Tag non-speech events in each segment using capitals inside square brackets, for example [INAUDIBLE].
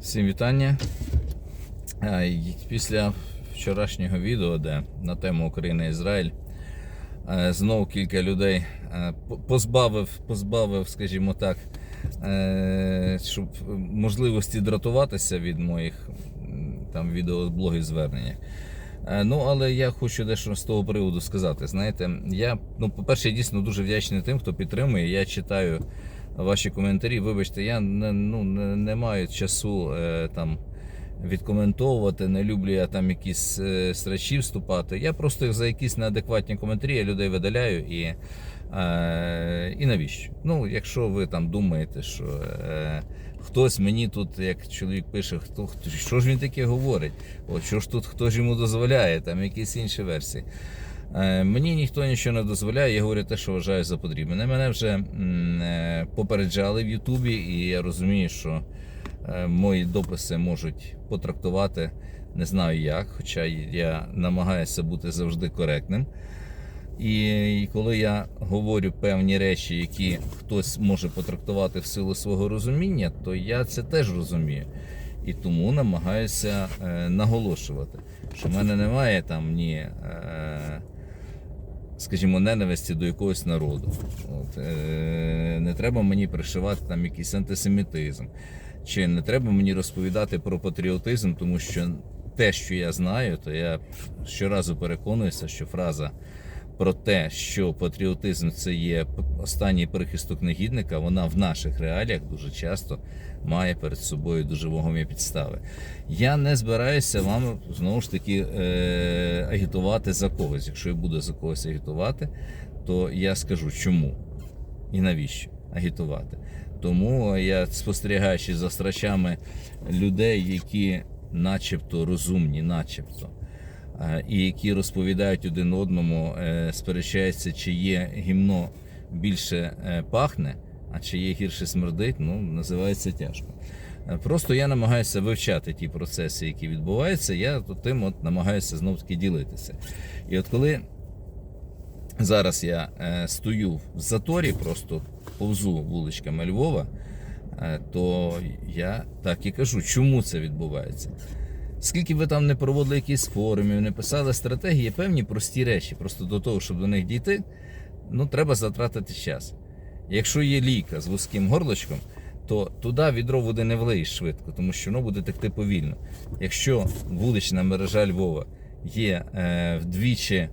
Всім вітання. Після вчорашнього відео, де на тему Україна Ізраїль, знову кілька людей позбавив, позбавив, скажімо так, е, щоб можливості дратуватися від моїх там відеоблогів звернення. Е, Ну, але я хочу дещо з того приводу сказати. Знаєте, я, ну, по-перше, дійсно дуже вдячний тим, хто підтримує. Я читаю ваші коментарі. Вибачте, я не, ну, не, не маю часу е, там відкоментовувати, не люблю я там якісь е, срачі вступати. Я просто за якісь неадекватні коментарі я людей видаляю і. Е, і навіщо? Ну, якщо ви там думаєте, що е, хтось мені тут, як чоловік пише, хто, хто що ж він таке говорить? От що ж тут хто ж йому дозволяє, там якісь інші версії. Е, Мені ніхто нічого не дозволяє, я говорю те, що вважаю за потрібне. Мене вже е, попереджали в Ютубі, і я розумію, що е, мої дописи можуть потрактувати не знаю як, хоча я намагаюся бути завжди коректним. І, коли я говорю певні речі, які хтось може потрактувати в силу свого розуміння, то я це теж розумію. І тому намагаюся наголошувати, що в мене немає там ні, е, скажімо, ненависті до якогось народу. От, е, не треба мені пришивати там якийсь антисемітизм. Чи не треба мені розповідати про патріотизм, тому що те, що я знаю, то я щоразу переконуюся, що фраза про те, що патріотизм це є останній прихисток негідника, вона в наших реаліях дуже часто має перед собою дуже вагомі підстави. Я не збираюся вам знову ж таки е- агітувати за когось. Якщо я буду за когось агітувати, то я скажу чому і навіщо агітувати. Тому я спостерігаючи за страчами людей, які начебто розумні, начебто і які розповідають один одному, е, сперечаються, чи є гімно більше е, пахне, а чи є гірше смердить, ну називається тяжко. Е, Просто я намагаюся вивчати ті процеси, які відбуваються. Я тим от намагаюся знов таки ділитися. І от коли зараз я е, стою в заторі, просто повзу вуличками Львова, е, то я так і кажу, чому це відбувається. Скільки ви там не проводили якісь форумів, не писали стратегії, певні прості речі. Просто до того, щоб до них дійти, ну треба затратити час. Якщо є лійка з вузьким горлочком, то туди відро води не влиєш швидко, тому що воно буде текти повільно. Якщо вулична мережа Львова є е, вдвічі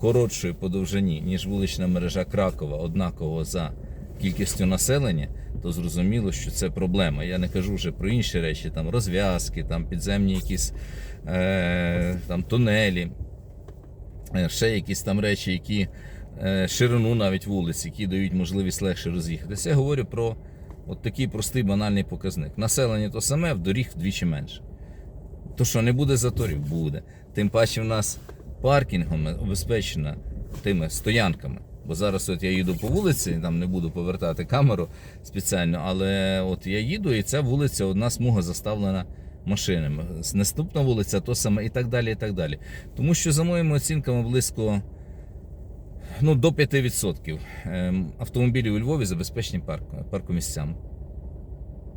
коротшою по довжині, ніж вулична мережа Кракова, однаково за кількістю населення, то зрозуміло, що це проблема. Я не кажу вже про інші речі, там розв'язки, там підземні якісь е, там тунелі, е, ще якісь там речі, які е, ширину навіть вулиць, які дають можливість легше роз'їхатися. Я говорю про от такий простий банальний показник. Населення то саме, в доріг вдвічі менше. То що не буде заторів? Буде. Тим паче в нас паркінгом обезпечена тими стоянками. Бо зараз от я їду по вулиці, там не буду повертати камеру спеціально, але от я їду, і ця вулиця, одна смуга заставлена машинами. Наступна вулиця то саме і так далі. і так далі. Тому що, за моїми оцінками, близько ну, до 5% ем, автомобілів у Львові забезпечені парк, паркомісцями.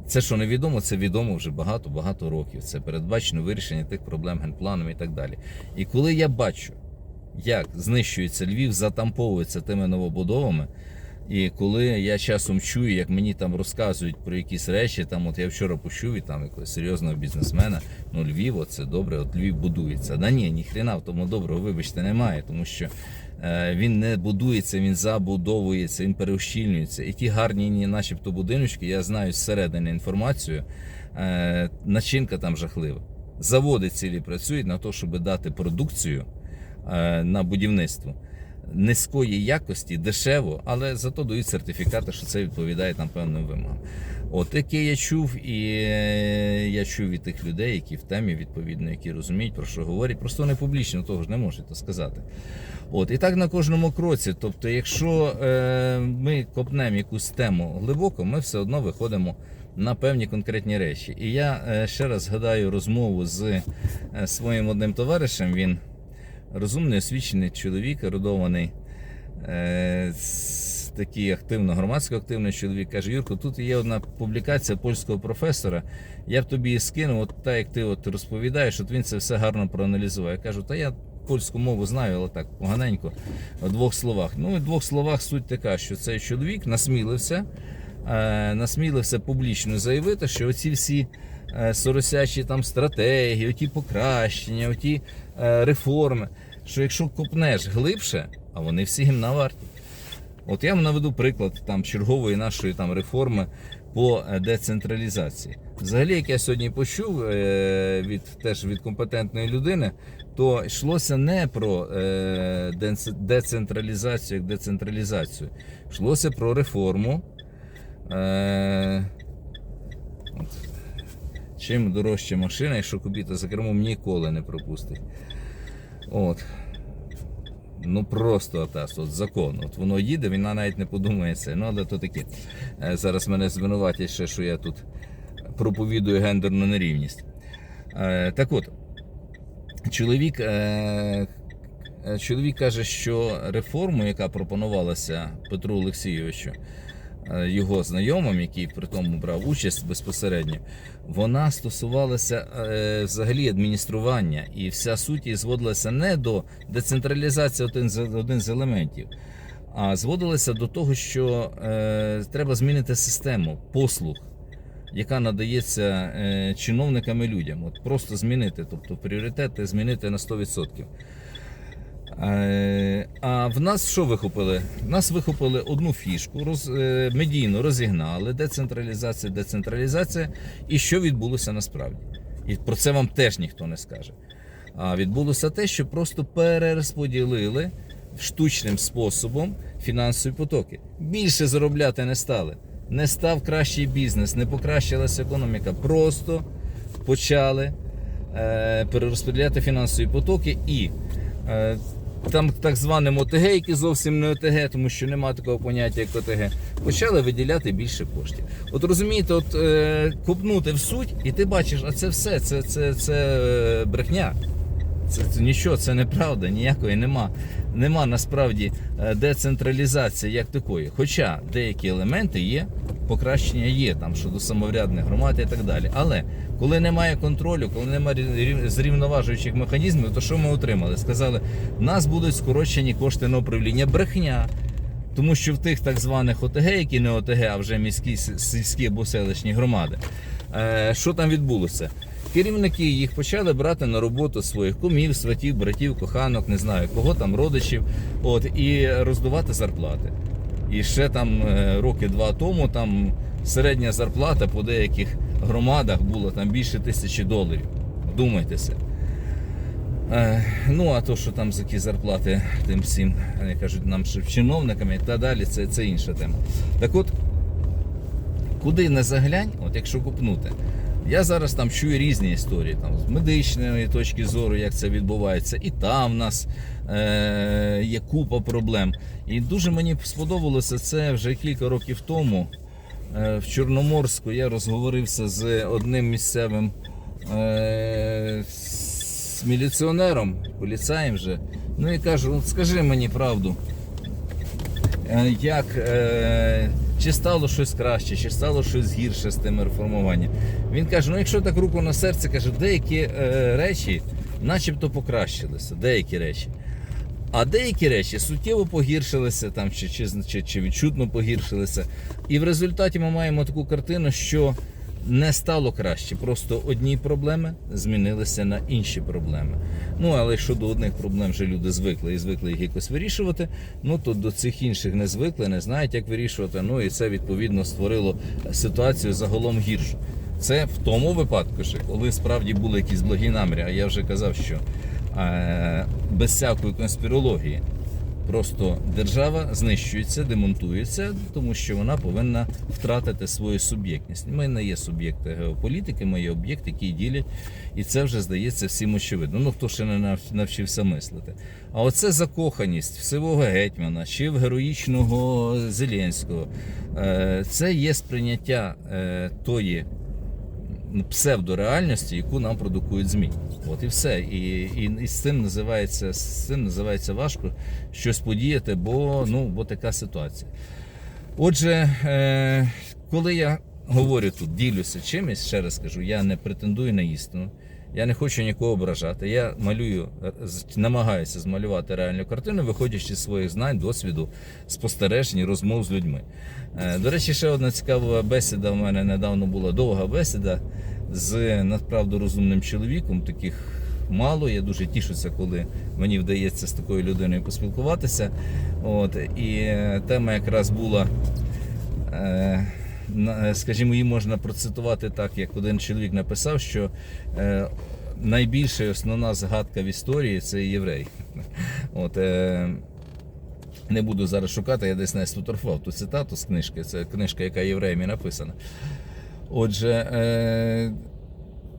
Це що невідомо, це відомо вже багато-багато років. Це передбачено вирішення тих проблем генпланом і так далі. І коли я бачу, як знищується Львів, затамповується тими новобудовами. І коли я часом чую, як мені там розказують про якісь речі, там от я вчора почув і там якогось серйозного бізнесмена, ну Львів, оце добре, от Львів будується. Да ні, ніхрена в тому доброго, вибачте, немає, тому що е, він не будується, він забудовується, він переущільнюється. І ті гарні, начебто, будиночки, я знаю зсередини інформацію, е, начинка там жахлива. Заводи цілі працюють на те, щоб дати продукцію на будівництво низької якості, дешево, але зато дають сертифікати, що це відповідає там певним вимогам. От таке я чув, і е, я чув від тих людей, які в темі відповідно, які розуміють, про що говорять. Просто вони публічно того ж не можуть сказати. От і так на кожному кроці. Тобто, якщо е, ми копнемо якусь тему глибоко, ми все одно виходимо. На певні конкретні речі. І я е, ще раз згадаю розмову з е, своїм одним товаришем. Він розумний, освічений чоловік, ерудований. Е, такий активно, громадсько активний чоловік, каже: Юрко, тут є одна публікація польського професора. Я б тобі її скинув, от так як ти от розповідаєш, от він це все гарно проаналізував. Я кажу, та я польську мову знаю, але так поганенько, в двох словах. Ну, в двох словах суть така, що цей чоловік насмілився, е, насмілився публічно заявити, що оці всі соросячі там стратегії, оті покращення, оті е, реформи, що якщо копнеш глибше, а вони всі гімна варті. От я вам наведу приклад там чергової нашої там реформи по е, децентралізації. Взагалі, як я сьогодні почув е, від теж від компетентної людини, то йшлося не про е, децентралізацію як децентралізацію, йшлося про реформу. Е, чим дорожча машина, якщо кубіта за кермом ніколи не пропустить. От. Ну просто отас, от закон. От воно їде, вона навіть не подумає це. Ну, але то таке. Е, Зараз мене звинуватять ще, що я тут проповідую гендерну нерівність. Е, Так от, чоловік, е, чоловік каже, що реформу, яка пропонувалася Петру Олексійовичу, його знайомим, який при тому брав участь безпосередньо, вона стосувалася е, взагалі адміністрування, і вся суть її зводилася не до децентралізації один з, один з елементів, а зводилася до того, що е, треба змінити систему послуг, яка надається е, чиновникам і людям. От просто змінити, тобто пріоритети змінити на 100%. Е, А в нас що вихопили? В нас вихопили одну фішку, роз, е, медійно розігнали, децентралізація, децентралізація. І що відбулося насправді? І про це вам теж ніхто не скаже. А відбулося те, що просто перерозподілили штучним способом фінансові потоки. Більше заробляти не стали. Не став кращий бізнес, не покращилася економіка. Просто почали е, перерозподіляти фінансові потоки і е, там так званим ОТГ, які зовсім не ОТГ, тому що немає такого поняття, як ОТГ, почали виділяти більше коштів. От розумієте, от е, копнути в суть, і ти бачиш, а це все, це, це, це е, брехня. Це, це нічого, це неправда, ніякої нема. Нема насправді е, децентралізації як такої. Хоча деякі елементи є, покращення є там щодо самоврядних громад і так далі. Але коли немає контролю, коли немає зрівноважуючих механізмів, то що ми отримали? Сказали, в нас будуть скорочені кошти на управління брехня. Тому що в тих так званих ОТГ, які не ОТГ, а вже міські сільські або селищні громади, е, що там відбулося? Керівники їх почали брати на роботу своїх кумів, сватів, братів, коханок, не знаю, кого там, родичів, от, і роздувати зарплати. І ще там е, роки два тому там середня зарплата по деяких громадах була там більше тисячі доларів. Думайтеся. Е, ну, а то, що там які зарплати тим всім, як кажуть, нам чиновниками та далі, це, це інша тема. Так от, куди не заглянь, от якщо купнути, я зараз там чую різні історії, там з медичної точки зору, як це відбувається, і там в нас е, є купа проблем. І дуже мені сподобалося це вже кілька років тому. Е, в Чорноморську я розговорився з одним місцевим е, з міліціонером, поліцаєм вже. Ну і кажу, скажи мені правду. Е, Як, е, чи стало щось краще, чи стало щось гірше з тими реформуванням? Він каже: ну якщо так руку на серце, каже, деякі е, речі начебто покращилися, деякі речі. А деякі речі суттєво погіршилися там, чи, чи, чи, чи відчутно погіршилися. І в результаті ми маємо таку картину, що не стало краще. Просто одні проблеми змінилися на інші проблеми. Ну але якщо до одних проблем вже люди звикли і звикли їх якось вирішувати, ну то до цих інших не звикли, не знають, як вирішувати. Ну і це відповідно створило ситуацію загалом гіршу. Це в тому випадку, ще, коли справді були якісь благі наміри, а я вже казав, що е, без всякої конспірології. Просто держава знищується, демонтується, тому що вона повинна втратити свою суб'єктність. Ми не є суб'єкти геополітики, ми є об'єкти, які ділять, і це вже здається всім очевидно. Ну хто ще не нав- навчився мислити. А оце закоханість в сивого гетьмана чи в героїчного Зеленського. е, Це є сприйняття е, тої псевдореальності, яку нам продукують ЗМІ. От і все. І, і, і з цим називається з цим називається важко щось подіяти, бо ну бо така ситуація. Отже, е, коли я говорю тут, ділюся чимось, ще раз кажу, я не претендую на істину. Я не хочу нікого ображати. Я малюю, е, намагаюся змалювати реальну картину, виходячи з своїх знань, досвіду, спостережень, розмов з людьми. Е, До речі, ще одна цікава бесіда в мене недавно була довга бесіда з направду розумним чоловіком. Таких мало. Я дуже тішуся, коли мені вдається з такою людиною поспілкуватися. От, і е, тема якраз була. Е, скажімо, її можна процитувати так, як один чоловік написав, що е, найбільша основна згадка в історії це єврей. [LAUGHS] От, е, не буду зараз шукати, я десь не сфотографував ту цитату з книжки. Це книжка, яка євреями написана. Отже, е,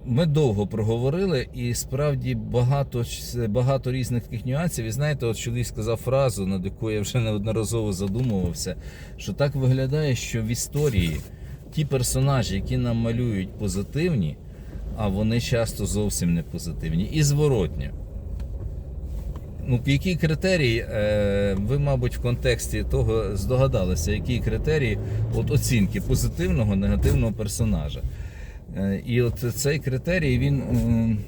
ми довго проговорили, і справді багато, багато різних таких нюансів. І знаєте, от чоловік сказав фразу, над якою я вже неодноразово задумувався, що так виглядає, що в історії ті персонажі, які нам малюють позитивні, а вони часто зовсім не позитивні. І зворотньо. Ну, які критерії, е, ви, мабуть, в контексті того здогадалися, які критерії от оцінки позитивного, негативного персонажа. Е, І от цей критерій, він м,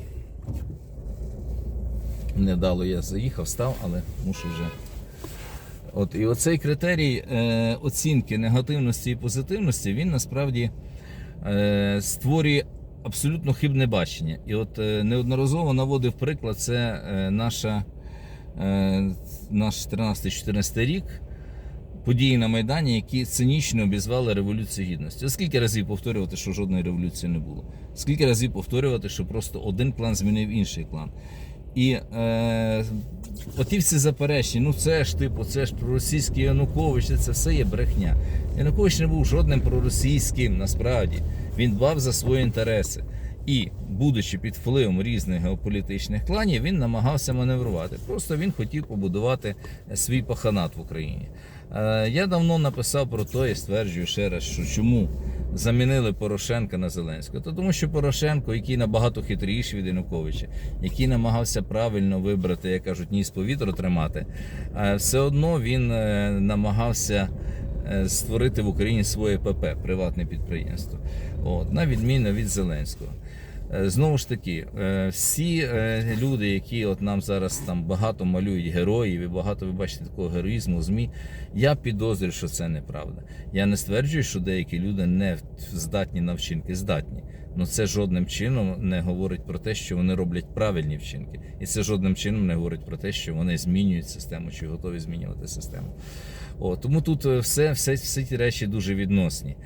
невдало я заїхав, став, але мушу вже. От, і оцей критерій е, оцінки негативності і позитивності, він насправді е, створює абсолютно хибне бачення. І от неодноразово наводив приклад, це наша, наш 13-14 рік. Події на Майдані, які цинічно обізвали Революцію Гідності. Скільки разів повторювати, що жодної революції не було? Скільки разів повторювати, що просто один клан змінив інший клан? І е, оті всі заперечення, ну це ж типу, це ж проросійський Янукович, це все є брехня. Янукович не був жодним проросійським, насправді. Він дбав за свої інтереси. І, будучи під впливом різних геополітичних кланів, він намагався маневрувати. Просто він хотів побудувати свій паханат в Україні. Е, Я давно написав про те і стверджую ще раз, що чому замінили Порошенка на Зеленського. То тому, що Порошенко, який набагато хитріший від Януковича, який намагався правильно вибрати, як кажуть, ніс повітря тримати, е, все одно він е, намагався створити в Україні своє ПП, приватне підприємство. От, на відміну від Зеленського. Е, Знову ж таки, е, всі е, люди, які от нам зараз там багато малюють героїв, і багато ви бачите такого героїзму ЗМІ, я підозрюю, що це неправда. Я не стверджую, що деякі люди не здатні на вчинки, здатні. Ну це жодним чином не говорить про те, що вони роблять правильні вчинки. І це жодним чином не говорить про те, що вони змінюють систему чи готові змінювати систему. О, тому тут все, все, всі ті речі дуже відносні.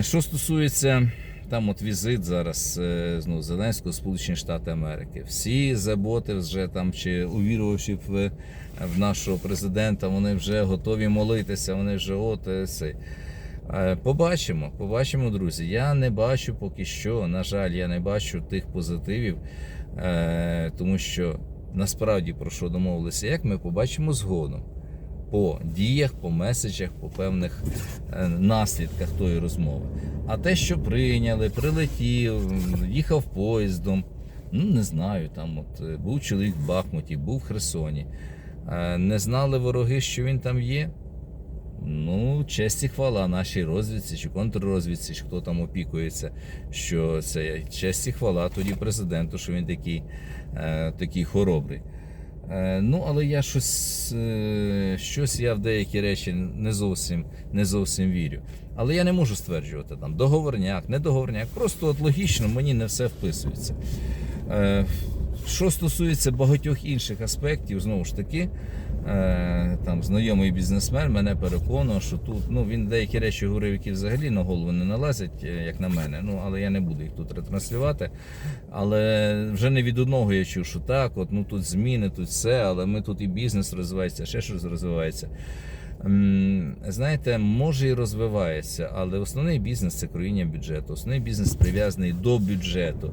Що стосується там от візит зараз е, знову Зеленського, Сполучені Штати Америки. Всі заботи вже там чи увірувавши в, в нашого президента, вони вже готові молитися, вони вже от е, цей. Е, Побачимо, побачимо, друзі. Я не бачу поки що. На жаль, я не бачу тих позитивів, е, тому що насправді про що домовилися, як ми побачимо згодом по діях, по меседжах, по певних е, наслідках тої розмови. А те, що прийняли, прилетів, їхав поїздом, ну не знаю, там от е, був чоловік в Бахмуті, був в Херсоні. Е, Не знали вороги, що він там є. Ну, честь і хвала нашій розвідці чи контррозвідці, чи хто там опікується, що це честь і хвала тоді президенту, що він такий, такий хоробрий. Е, ну, але я щось, е, щось я в деякі речі не зовсім, не зовсім вірю. Але я не можу стверджувати там договорняк, не договорняк. Просто от логічно мені не все вписується. Е, що стосується багатьох інших аспектів, знову ж таки, там знайомий бізнесмен мене переконував, що тут ну, він деякі речі говорив, які взагалі на голову не налазять, е, як на мене. Ну, але я не буду їх тут ретранслювати. Але вже не від одного я чув, що так, от ну тут зміни, тут все, але ми тут і бізнес розвивається, ще щось розвивається. Знаєте, може і розвивається, але основний бізнес це кроїння бюджету. Основний бізнес прив'язаний до бюджету.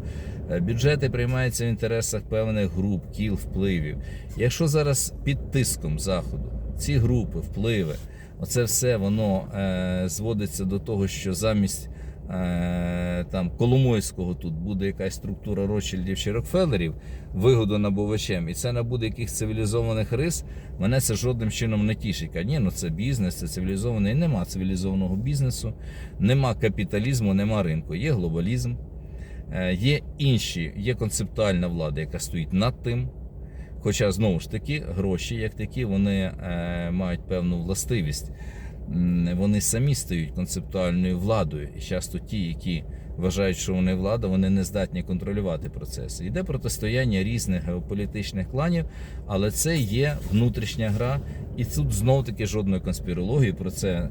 Е, Бюджети приймаються в інтересах певних груп, кіл, впливів. Якщо зараз під тиском заходу ці групи, впливи, оце все воно е, зводиться до того, що замість там Коломойського тут буде якась структура Ротшильдів чи Рокфеллерів, вигодонабувачем, і це набуде якихось цивілізованих рис, мене це жодним чином не тішить. Кажуть, Ні, ну це бізнес, це цивілізований. Нема цивілізованого бізнесу, нема капіталізму, нема ринку. Є глобалізм, е, є інші, є концептуальна влада, яка стоїть над тим. Хоча знову ж таки гроші, як такі, вони е, мають певну властивість. Вони самі стають концептуальною владою. І часто ті, які вважають, що вони влада, вони не здатні контролювати процеси. Йде протистояння різних геополітичних кланів, але це є внутрішня гра, і тут знов таки жодної конспірології про це.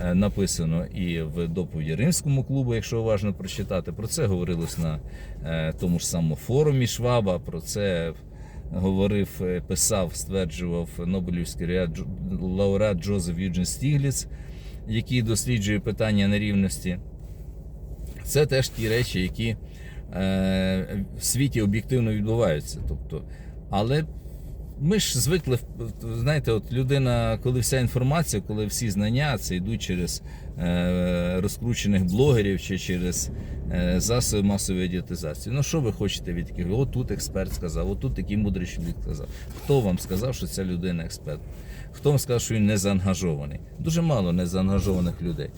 е, Написано і в доповіді Римському клубу, якщо уважно прочитати. Про це говорилось на е, тому ж самому форумі Шваба. Про це говорив, е, писав, стверджував Нобелівський лауреат Джозеф Юджин Стігліц, який досліджує питання нерівності. Це теж ті речі, які е, в світі об'єктивно відбуваються. Тобто, але ми ж звикли, знаєте, от людина, коли вся інформація, коли всі знання це йдуть через е, розкручених блогерів чи через е, засоби масової адіотизації. Ну що ви хочете від таких? От тут експерт сказав, от тут такий мудрий чоловік сказав. Хто вам сказав, що ця людина експерт? Хто вам сказав, що він не заангажований? Дуже мало незаангажованих людей.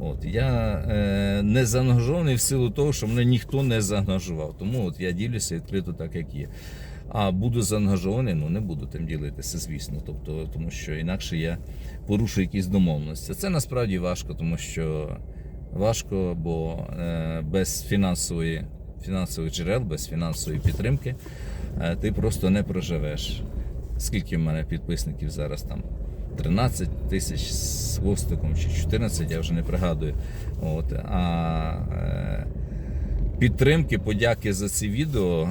От я е, не заангажований в силу того, що мене ніхто не заангажував. Тому от я ділюся відкрито так, як є. А буду заангажований, ну не буду тим ділитися, звісно. Тобто, тому що інакше я порушу якісь домовленості. Це насправді важко, тому що важко, бо е, без фінансової фінансових джерел, без фінансової підтримки е, ти просто не проживеш. Скільки в мене підписників зараз там? 13 тисяч з хвостиком чи 14, я вже не пригадую. От, а е, підтримки, подяки за ці відео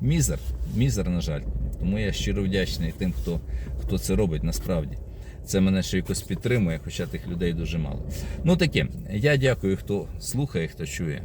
мізер. Мізер, на жаль. Тому я щиро вдячний тим, хто, хто це робить насправді. Це мене ще якось підтримує, хоча тих людей дуже мало. Ну таке, я дякую, хто слухає, хто чує.